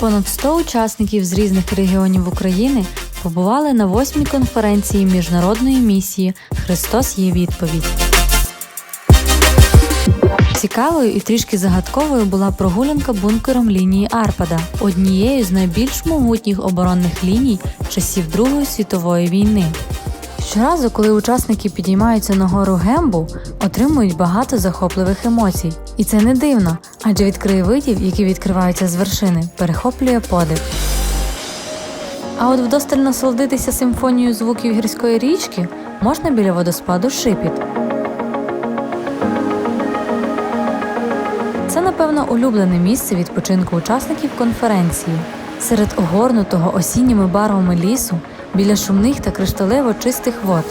Понад 100 учасників з різних регіонів України побували на восьмій конференції міжнародної місії Христос є відповідь. Цікавою і трішки загадковою була прогулянка бункером лінії Арпада, однією з найбільш могутніх оборонних ліній часів Другої світової війни. Щоразу, коли учасники підіймаються на гору Гембу, отримують багато захопливих емоцій. І це не дивно, адже від краєвидів, які відкриваються з вершини, перехоплює подив. А от вдосталь насолодитися симфонією звуків гірської річки можна біля водоспаду Шипіт. Це, напевно, улюблене місце відпочинку учасників конференції. Серед огорнутого осінніми барвами лісу, біля шумних та кришталево чистих вод.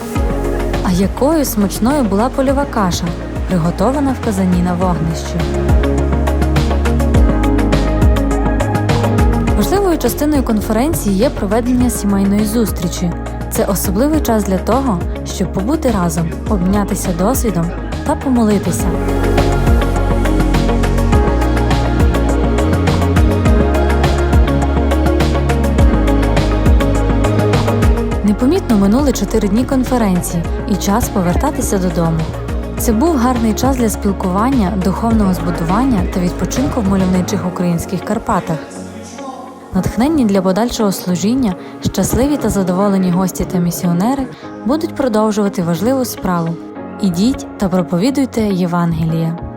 А якою смачною була польова каша, приготована в казані на вогнищі. Важливою частиною конференції є проведення сімейної зустрічі. Це особливий час для того, щоб побути разом, обмінятися досвідом та помолитися. Непомітно минули чотири дні конференції і час повертатися додому. Це був гарний час для спілкування, духовного збудування та відпочинку в мальовничих українських Карпатах. Натхненні для подальшого служіння, щасливі та задоволені гості та місіонери будуть продовжувати важливу справу. Ідіть та проповідуйте Євангеліє.